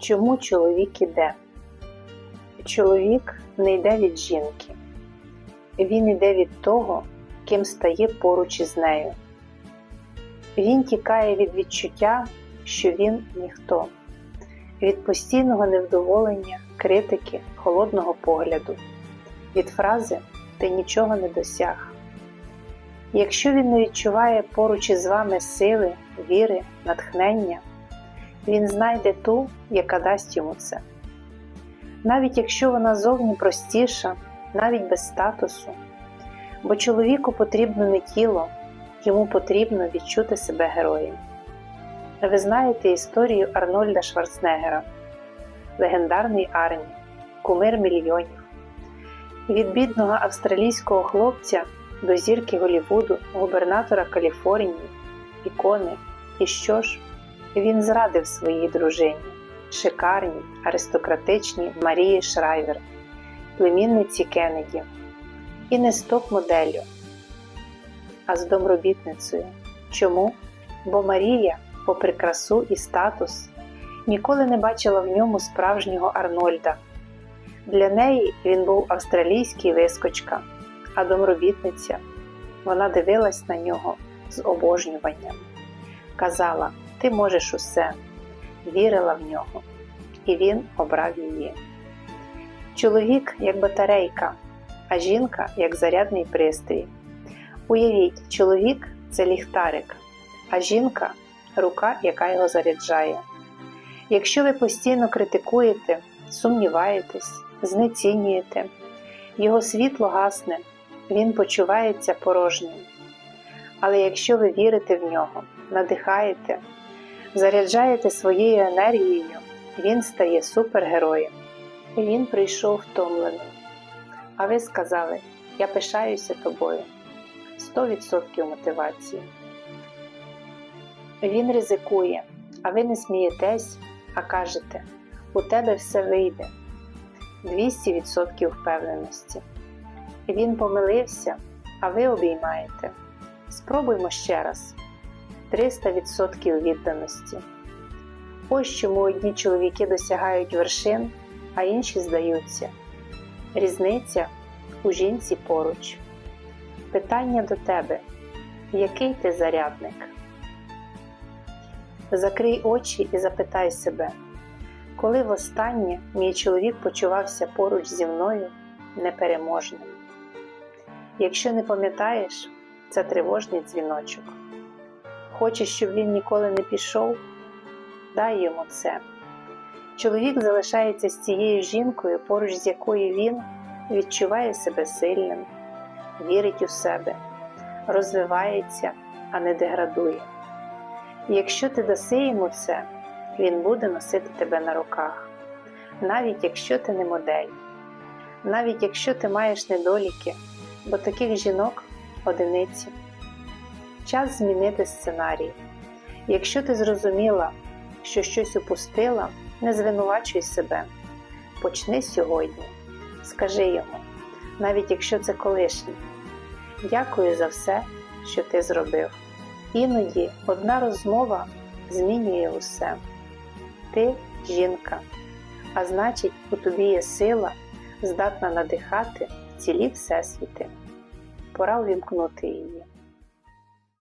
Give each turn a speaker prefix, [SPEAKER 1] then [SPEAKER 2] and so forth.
[SPEAKER 1] Чому чоловік іде? Чоловік не йде від жінки. Він іде від того, ким стає поруч із нею. Він тікає від відчуття, що він ніхто, від постійного невдоволення, критики, холодного погляду, від фрази Ти нічого не досяг. Якщо він не відчуває поруч із вами сили, віри, натхнення, він знайде ту, яка дасть йому це. Навіть якщо вона зовні простіша, навіть без статусу, бо чоловіку потрібно не тіло, йому потрібно відчути себе героєм. Ви знаєте історію Арнольда Шварценеггера, легендарний Арні, кумир мільйонів. Від бідного австралійського хлопця до зірки Голівуду, губернатора Каліфорнії, ікони. І що ж? Він зрадив своїй дружині, шикарній, аристократичній Марії Шрайвер, племінниці Кеннеді, і не з топ-моделлю, а з домробітницею. Чому? Бо Марія, попри красу і статус, ніколи не бачила в ньому справжнього Арнольда. Для неї він був австралійський вискочка, а домробітниця вона дивилась на нього з обожнюванням. Казала, ти можеш усе, вірила в нього, і він обрав її. Чоловік як батарейка, а жінка як зарядний пристрій. Уявіть, чоловік це ліхтарик, а жінка рука, яка його заряджає. Якщо ви постійно критикуєте, сумніваєтесь, знецінюєте, його світло гасне, він почувається порожнім. Але якщо ви вірите в нього, надихаєте, заряджаєте своєю енергією, він стає супергероєм. Він прийшов втомлений. А ви сказали, я пишаюся тобою. 100% мотивації. Він ризикує, а ви не смієтесь, а кажете, у тебе все вийде. 200% впевненості. Він помилився, а ви обіймаєте. Спробуймо ще раз. 300% відданості. Ось чому одні чоловіки досягають вершин, а інші здаються. Різниця у жінці поруч. Питання до тебе: який ти зарядник? Закрий очі і запитай себе, коли востаннє мій чоловік почувався поруч зі мною непереможним. Якщо не пам'ятаєш, це тривожний дзвіночок. Хочеш, щоб він ніколи не пішов? Дай йому це. Чоловік залишається з цією жінкою, поруч з якою він відчуває себе сильним, вірить у себе, розвивається, а не деградує. І якщо ти даси йому це, він буде носити тебе на руках, навіть якщо ти не модель, навіть якщо ти маєш недоліки, бо таких жінок одиниці. Час змінити сценарій. Якщо ти зрозуміла, що щось упустила, не звинувачуй себе. Почни сьогодні. Скажи йому, навіть якщо це колишнє. Дякую за все, що ти зробив. Іноді одна розмова змінює усе. Ти жінка, а значить, у тобі є сила, здатна надихати цілі всесвіти. Пора увімкнути її.